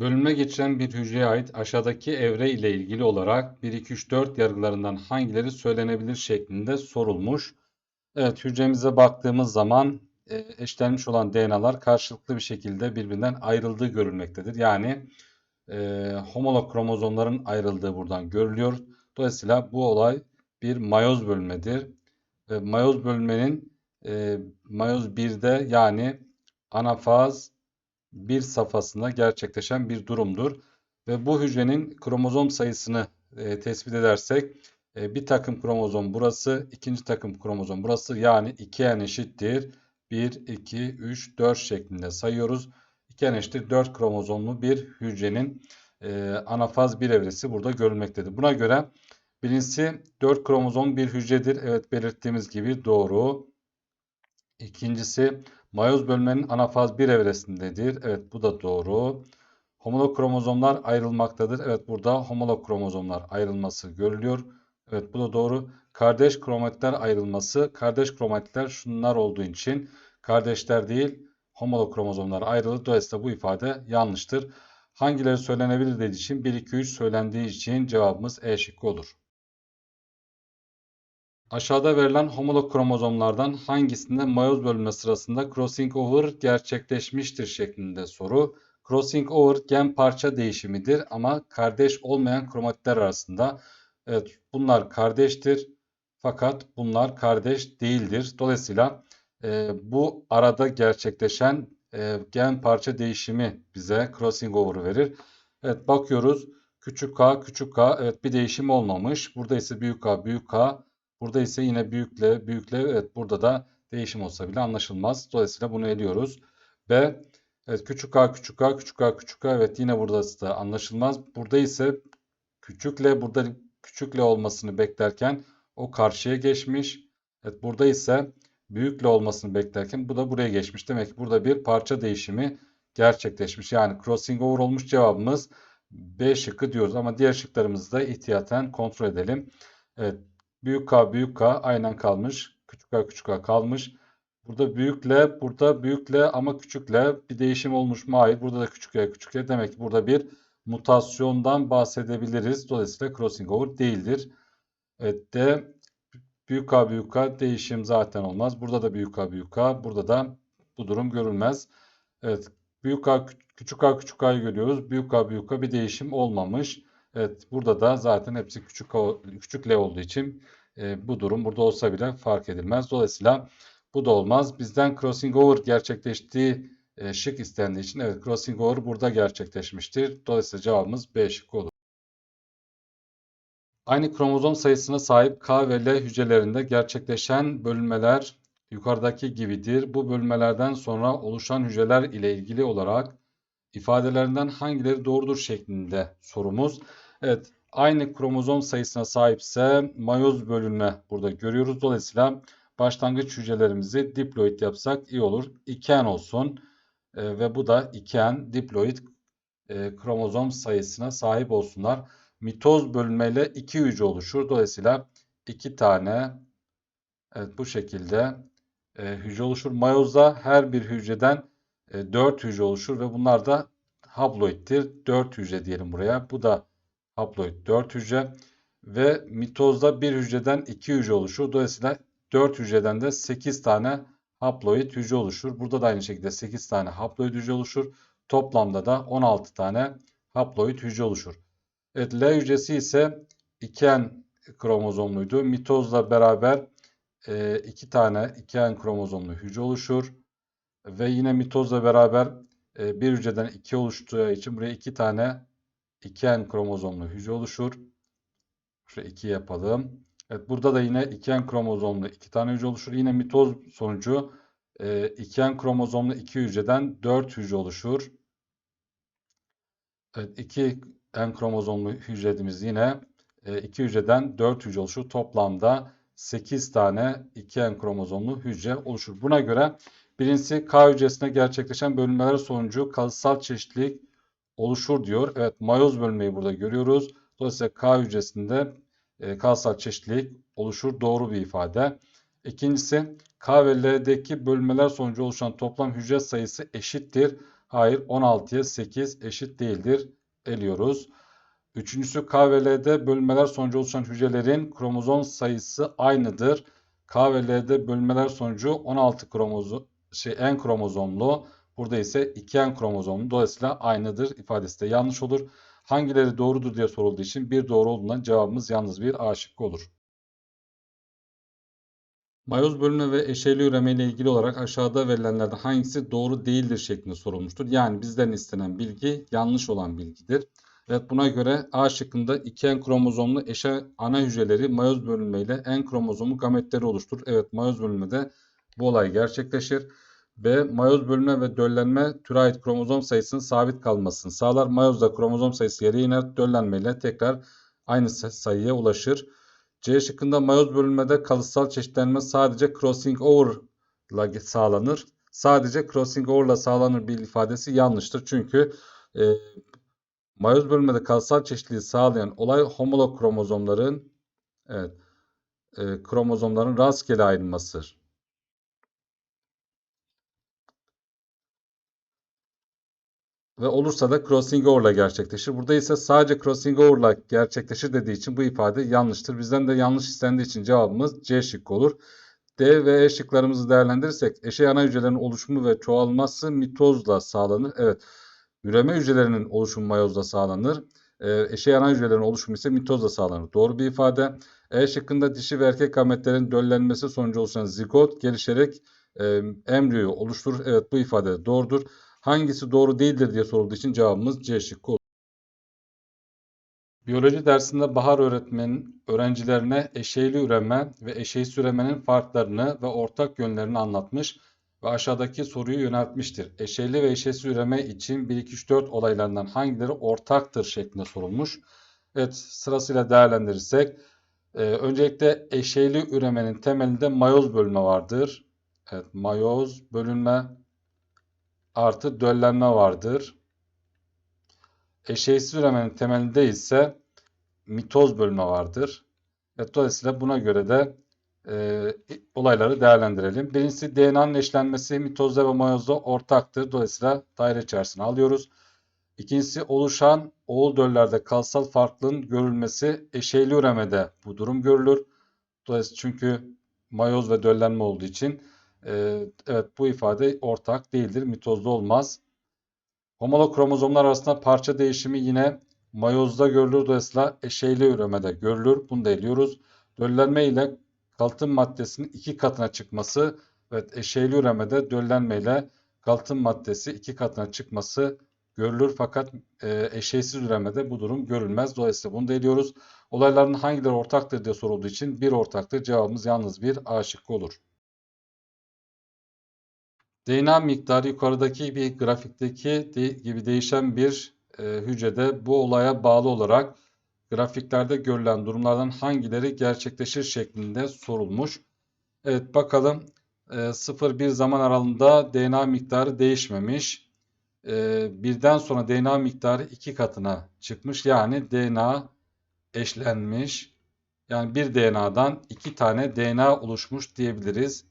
Bölünme geçiren bir hücreye ait aşağıdaki evre ile ilgili olarak 1, 2, 3, 4 yargılarından hangileri söylenebilir şeklinde sorulmuş. Evet hücremize baktığımız zaman e, eşlenmiş olan DNA'lar karşılıklı bir şekilde birbirinden ayrıldığı görülmektedir. Yani e, homolog kromozomların ayrıldığı buradan görülüyor. Dolayısıyla bu olay bir mayoz bölünmedir. Ve mayoz bölünmenin e, mayoz 1'de yani anafaz 1 safhasında gerçekleşen bir durumdur. Ve bu hücrenin kromozom sayısını e, tespit edersek e, bir takım kromozom burası, ikinci takım kromozom burası. Yani 2n eşittir 1, 2, 3, 4 şeklinde sayıyoruz. 2n eşittir 4 kromozomlu bir hücrenin e, anafaz 1 evresi burada görülmektedir. Buna göre birincisi 4 kromozom bir hücredir. Evet belirttiğimiz gibi doğru. İkincisi mayoz bölmenin anafaz 1 evresindedir. Evet bu da doğru. Homolog kromozomlar ayrılmaktadır. Evet burada homolog kromozomlar ayrılması görülüyor. Evet bu da doğru. Kardeş kromatitler ayrılması. Kardeş kromatitler şunlar olduğu için kardeşler değil homolog kromozomlar ayrılır. Dolayısıyla bu ifade yanlıştır. Hangileri söylenebilir dediği için 1, 2, 3 söylendiği için cevabımız E şıkkı olur. Aşağıda verilen homolog kromozomlardan hangisinde mayoz bölünme sırasında crossing over gerçekleşmiştir şeklinde soru. Crossing over gen parça değişimidir ama kardeş olmayan kromatitler arasında. Evet bunlar kardeştir fakat bunlar kardeş değildir. Dolayısıyla e, bu arada gerçekleşen e, gen parça değişimi bize crossing over verir. Evet bakıyoruz küçük k küçük k evet bir değişim olmamış. Burada ise büyük k büyük k Burada ise yine büyükle büyükle evet burada da değişim olsa bile anlaşılmaz. Dolayısıyla bunu eliyoruz. B evet küçük a küçük a küçük a küçük a evet yine burada da anlaşılmaz. Burada ise küçükle burada küçükle olmasını beklerken o karşıya geçmiş. Evet burada ise büyükle olmasını beklerken bu da buraya geçmiş. Demek ki burada bir parça değişimi gerçekleşmiş. Yani crossing over olmuş cevabımız B şıkkı diyoruz. Ama diğer şıklarımızı da ihtiyaten kontrol edelim. Evet Büyük K büyük K aynen kalmış. Küçük K küçük K kalmış. Burada büyükle, burada büyükle ama küçükle bir değişim olmuş mu? Hayır. Burada da küçük K küçük K. Demek ki burada bir mutasyondan bahsedebiliriz. Dolayısıyla crossing over değildir. Evet de büyük K büyük K değişim zaten olmaz. Burada da büyük K büyük K. Burada da bu durum görülmez. Evet büyük K küçük K küçük K'yı görüyoruz. Büyük K büyük K bir değişim olmamış. Evet burada da zaten hepsi küçük küçük L olduğu için e, bu durum burada olsa bile fark edilmez. Dolayısıyla bu da olmaz. Bizden crossing over gerçekleştiği e, şık istendiği için evet crossing over burada gerçekleşmiştir. Dolayısıyla cevabımız B şıkkı olur. Aynı kromozom sayısına sahip K ve L hücrelerinde gerçekleşen bölünmeler yukarıdaki gibidir. Bu bölünmelerden sonra oluşan hücreler ile ilgili olarak ifadelerinden hangileri doğrudur şeklinde sorumuz. Evet aynı kromozom sayısına sahipse mayoz bölünme burada görüyoruz. Dolayısıyla başlangıç hücrelerimizi diploid yapsak iyi olur. 2N olsun e, ve bu da 2N diploid e, kromozom sayısına sahip olsunlar. Mitoz bölünmeyle 2 hücre oluşur. Dolayısıyla 2 tane evet bu şekilde e, hücre oluşur. Mayozda her bir hücreden e, 4 hücre oluşur ve bunlar da haploittir. 4 hücre diyelim buraya. Bu da haploid 4 hücre ve mitozda bir hücreden 2 hücre oluşur. Dolayısıyla 4 hücreden de 8 tane haploid hücre oluşur. Burada da aynı şekilde 8 tane haploid hücre oluşur. Toplamda da 16 tane haploid hücre oluşur. Evet L hücresi ise 2N kromozomluydu. Mitozla beraber 2 e, tane 2N kromozomlu hücre oluşur. Ve yine mitozla beraber e, bir hücreden 2 oluştuğu için buraya 2 tane 2N kromozomlu hücre oluşur. Şöyle 2 yapalım. Evet burada da yine 2N kromozomlu 2 tane hücre oluşur. Yine mitoz sonucu 2N e, kromozomlu 2 hücreden 4 hücre oluşur. Evet 2N kromozomlu hücremiz yine 2 e, hücreden 4 hücre oluşur. Toplamda 8 tane 2N kromozomlu hücre oluşur. Buna göre birincisi K hücresinde gerçekleşen bölünmeler sonucu kalıtsal çeşitlilik oluşur diyor. Evet mayoz bölmeyi burada görüyoruz. Dolayısıyla K hücresinde e, kalsal çeşitlilik oluşur. Doğru bir ifade. İkincisi K ve L'deki bölmeler sonucu oluşan toplam hücre sayısı eşittir. Hayır 16'ya 8 eşit değildir. Eliyoruz. Üçüncüsü K ve L'de bölünmeler sonucu oluşan hücrelerin kromozom sayısı aynıdır. K ve L'de bölünmeler sonucu 16 kromozom şey N kromozomlu. Burada ise 2N kromozomlu. Dolayısıyla aynıdır ifadesi de yanlış olur. Hangileri doğrudur diye sorulduğu için bir doğru olduğundan cevabımız yalnız bir A şıkkı olur. Mayoz bölünme ve eşeyli üreme ile ilgili olarak aşağıda verilenlerden hangisi doğru değildir şeklinde sorulmuştur. Yani bizden istenen bilgi yanlış olan bilgidir. Evet buna göre A şıkkında 2N kromozomlu eşe ana hücreleri mayoz bölünme ile N kromozomu gametleri oluşturur. Evet mayoz bölünmede bu olay gerçekleşir. B. Mayoz bölünme ve döllenme türe ait kromozom sayısının sabit kalmasını sağlar. Mayozda kromozom sayısı geriye iner. Döllenmeyle tekrar aynı sayıya ulaşır. C şıkkında mayoz bölünmede kalıtsal çeşitlenme sadece crossing over ile sağlanır. Sadece crossing over ile sağlanır bir ifadesi yanlıştır. Çünkü e, mayoz bölünmede kalıtsal çeşitliliği sağlayan olay homolog kromozomların evet, e, kromozomların rastgele ayrılmasıdır. Ve olursa da crossing over ile gerçekleşir. Burada ise sadece crossing over ile gerçekleşir dediği için bu ifade yanlıştır. Bizden de yanlış istendiği için cevabımız C şıkkı olur. D ve E şıklarımızı değerlendirirsek eşey ana hücrelerin oluşumu ve çoğalması mitozla sağlanır. Evet. Üreme hücrelerinin oluşumu mayozla sağlanır. Ee, eşey ana hücrelerin oluşumu ise mitozla sağlanır. Doğru bir ifade. E şıkkında dişi ve erkek gametlerin döllenmesi sonucu oluşan zigot gelişerek e, embriyoyu oluşturur. Evet bu ifade doğrudur. Hangisi doğru değildir diye sorulduğu için cevabımız C şıkkı olur. Biyoloji dersinde Bahar öğretmenin öğrencilerine eşeyli üreme ve eşeğsiz üremenin farklarını ve ortak yönlerini anlatmış ve aşağıdaki soruyu yöneltmiştir. Eşeyli ve eşeğsiz üreme için 1, 2, 3, 4 olaylarından hangileri ortaktır şeklinde sorulmuş. Evet sırasıyla değerlendirirsek e, öncelikle eşeyli üremenin temelinde mayoz bölünme vardır. Evet mayoz bölünme artı döllenme vardır. Eşeğsiz üremenin temelinde ise mitoz bölünme vardır. Evet, dolayısıyla buna göre de e, olayları değerlendirelim. Birincisi DNA'nın eşlenmesi mitozda ve mayozda ortaktır. Dolayısıyla daire içerisine alıyoruz. İkincisi oluşan oğul döllerde kalsal farklılığın görülmesi eşeyli üremede bu durum görülür. Dolayısıyla çünkü mayoz ve döllenme olduğu için e, evet bu ifade ortak değildir. Mitozda olmaz. Homolog kromozomlar arasında parça değişimi yine mayozda görülür. Dolayısıyla eşeyli üremede görülür. Bunu da eliyoruz. Döllenme ile kalıtım maddesinin iki katına çıkması evet eşeyli üremede döllenme ile kalıtım maddesi iki katına çıkması görülür. Fakat e, eşeysiz üremede bu durum görülmez. Dolayısıyla bunu da eliyoruz. Olayların hangileri ortaktır diye sorulduğu için bir ortaktır. Cevabımız yalnız bir A şıkkı olur. DNA miktarı yukarıdaki bir grafikteki gibi değişen bir e, hücrede bu olaya bağlı olarak grafiklerde görülen durumlardan hangileri gerçekleşir şeklinde sorulmuş. Evet bakalım e, 0-1 zaman aralığında DNA miktarı değişmemiş. E, birden sonra DNA miktarı iki katına çıkmış. Yani DNA eşlenmiş. Yani bir DNA'dan iki tane DNA oluşmuş diyebiliriz.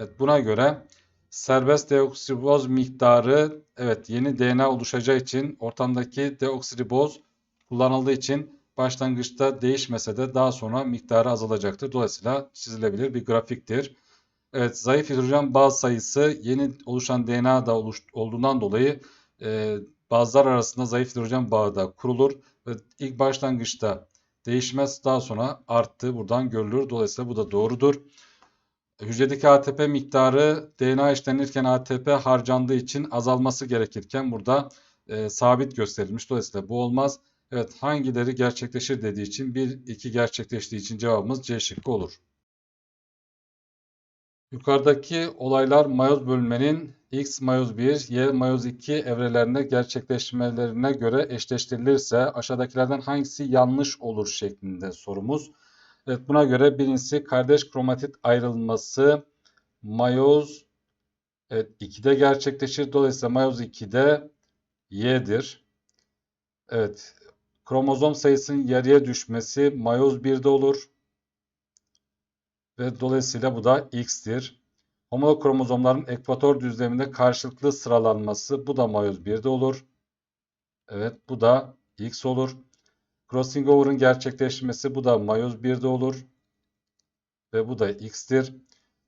Evet buna göre serbest deoksiriboz miktarı evet yeni DNA oluşacağı için ortamdaki deoksiriboz kullanıldığı için başlangıçta değişmese de daha sonra miktarı azalacaktır. Dolayısıyla çizilebilir bir grafiktir. Evet zayıf hidrojen baz sayısı yeni oluşan DNA'da oluş, olduğundan dolayı e, bazlar arasında zayıf hidrojen bağı da kurulur ve ilk başlangıçta değişmez daha sonra arttı buradan görülür. Dolayısıyla bu da doğrudur. Hücredeki ATP miktarı DNA işlenirken ATP harcandığı için azalması gerekirken burada e, sabit gösterilmiş. Dolayısıyla bu olmaz. Evet hangileri gerçekleşir dediği için 1, 2 gerçekleştiği için cevabımız C şıkkı olur. Yukarıdaki olaylar mayoz bölünmenin X mayoz 1, Y mayoz 2 evrelerinde gerçekleşmelerine göre eşleştirilirse aşağıdakilerden hangisi yanlış olur şeklinde sorumuz. Evet buna göre birincisi kardeş kromatit ayrılması mayoz evet, 2'de gerçekleşir. Dolayısıyla mayoz 2'de Y'dir. Evet kromozom sayısının yarıya düşmesi mayoz 1'de olur. Ve dolayısıyla bu da X'tir. Homolog kromozomların ekvator düzleminde karşılıklı sıralanması bu da mayoz 1'de olur. Evet bu da X olur. Crossing over'ın gerçekleşmesi bu da mayoz 1'de olur. Ve bu da X'tir.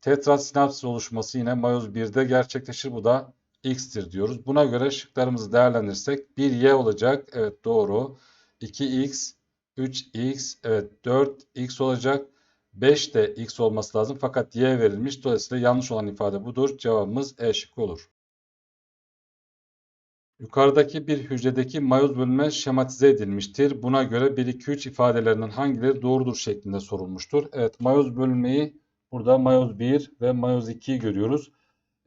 Tetrasinapsis oluşması yine mayoz 1'de gerçekleşir. Bu da X'tir diyoruz. Buna göre şıklarımızı değerlendirirsek 1 Y olacak. Evet doğru. 2X, 3X, evet 4X olacak. 5 de X olması lazım fakat Y verilmiş. Dolayısıyla yanlış olan ifade budur. Cevabımız E şıkkı olur. Yukarıdaki bir hücredeki mayoz bölünme şematize edilmiştir. Buna göre 1, 2, 3 ifadelerinden hangileri doğrudur şeklinde sorulmuştur. Evet mayoz bölünmeyi burada mayoz 1 ve mayoz 2'yi görüyoruz.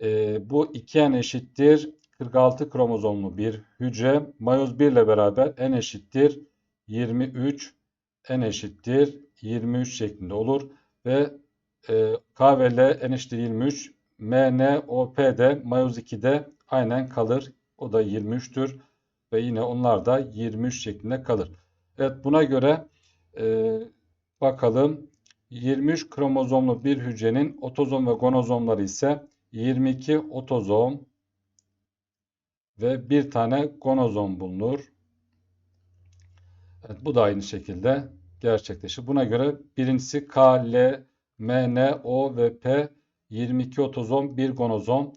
Ee, bu 2n eşittir 46 kromozomlu bir hücre. Mayoz 1 ile beraber n eşittir 23, n eşittir 23 şeklinde olur. Ve e, K ve L n eşittir 23, M, N, O, P de mayoz 2'de aynen kalır. O da 23'tür. Ve yine onlar da 23 şeklinde kalır. Evet buna göre e, bakalım 23 kromozomlu bir hücrenin otozom ve gonozomları ise 22 otozom ve bir tane gonozom bulunur. Evet, bu da aynı şekilde gerçekleşir. Buna göre birincisi K, L, M, N, O ve P 22 otozom, bir gonozom.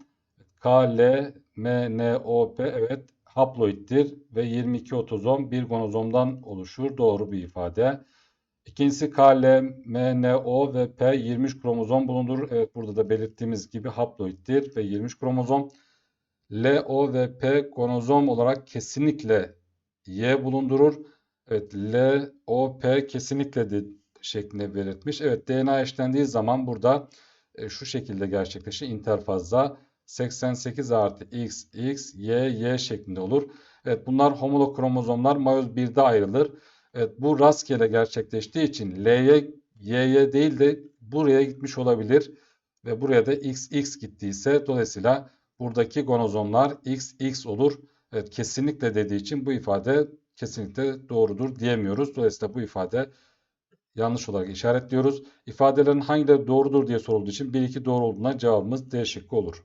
K, L, M, N, O, P evet haploittir ve 22 otozom bir gonozomdan oluşur. Doğru bir ifade. İkincisi K, L, M, N, O ve P 23 kromozom bulunur. Evet burada da belirttiğimiz gibi haploittir ve 23 kromozom. L, O ve P gonozom olarak kesinlikle Y bulundurur. Evet L, O, P kesinlikle de şeklinde belirtmiş. Evet DNA eşlendiği zaman burada e, şu şekilde gerçekleşir. interfazda 88 artı X, X, Y, Y şeklinde olur. Evet bunlar homolog kromozomlar mayoz 1'de ayrılır. Evet bu rastgele gerçekleştiği için L'ye Y'ye değil de buraya gitmiş olabilir. Ve buraya da XX gittiyse dolayısıyla buradaki gonozomlar XX olur. Evet kesinlikle dediği için bu ifade kesinlikle doğrudur diyemiyoruz. Dolayısıyla bu ifade yanlış olarak işaretliyoruz. İfadelerin hangileri doğrudur diye sorulduğu için 1-2 doğru olduğuna cevabımız D şıkkı olur.